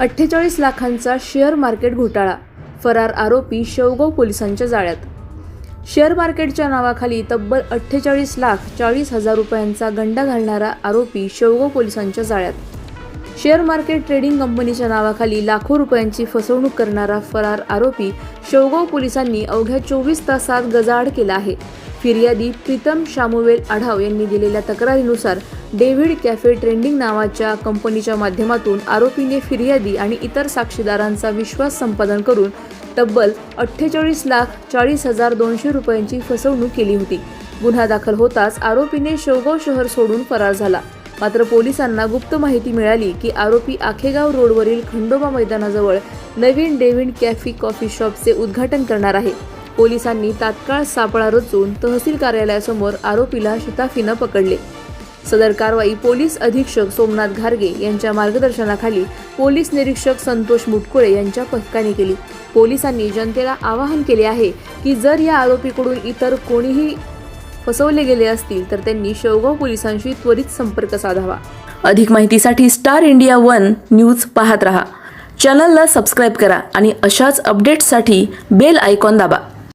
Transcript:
अठ्ठेचाळीस लाखांचा share market घोटाळा फरार आरोपी शेवगाव पोलिसांच्या जाळ्यात. शेअर मार्केटच्या नावाखाली तब्बल अठ्ठेचाळीस लाख चाळीस हजार रुपयांचा गंडा घालणारा आरोपी शेवगाव पोलिसांच्या जाळ्यात. शेअर मार्केट ट्रेडिंग कंपनीच्या नावाखाली लाखो रुपयांची फसवणूक करणारा फरार आरोपी शेवगाव पोलिसांनी अवघ्या चोवीस तासात गजाआड केला आहे. फिर्यादी प्रीतम शामुवेल आढाव यांनी दिलेल्या तक्रारीनुसार डेव्हिड कॅफे ट्रेंडिंग नावाच्या कंपनीच्या माध्यमातून आरोपीने फिर्यादी आणि इतर साक्षीदारांचा विश्वास संपादन करून तब्बल अठ्ठेचाळीस लाख चाळीस हजार दोनशे रुपयांची फसवणूक केली होती. गुन्हा दाखल होताच आरोपीने शेवगाव शहर सोडून फरार झाला. मात्र पोलिसांना गुप्त माहिती मिळाली की आरोपी आखेगाव रोडवरील खंडोबा मैदानाजवळ नवीन डेव्हिड कॅफी कॉफी शॉपचे उद्घाटन करणार आहे. पोलिसांनी तात्काळ सापळा रचून तहसील कार्यालयासमोर आरोपीला शिताफीनं पकडले. सदर कारवाई पोलीस अधीक्षक सोमनाथ घारगे यांच्या मार्गदर्शनाखाली पोलीस निरीक्षक संतोष मुटकुळे यांच्या पथकाने केली. पोलिसांनी जनतेला आवाहन केले आहे की जर या आरोपीकडून इतर कोणीही फसवले गेले असतील तर त्यांनी शेवगाव पोलिसांशी त्वरित संपर्क साधावा. अधिक माहितीसाठी स्टार इंडिया वन न्यूज पाहत रहा. चॅनलला सबस्क्राईब करा आणि अशाच अपडेट्ससाठी बेल आयकॉन दाबा.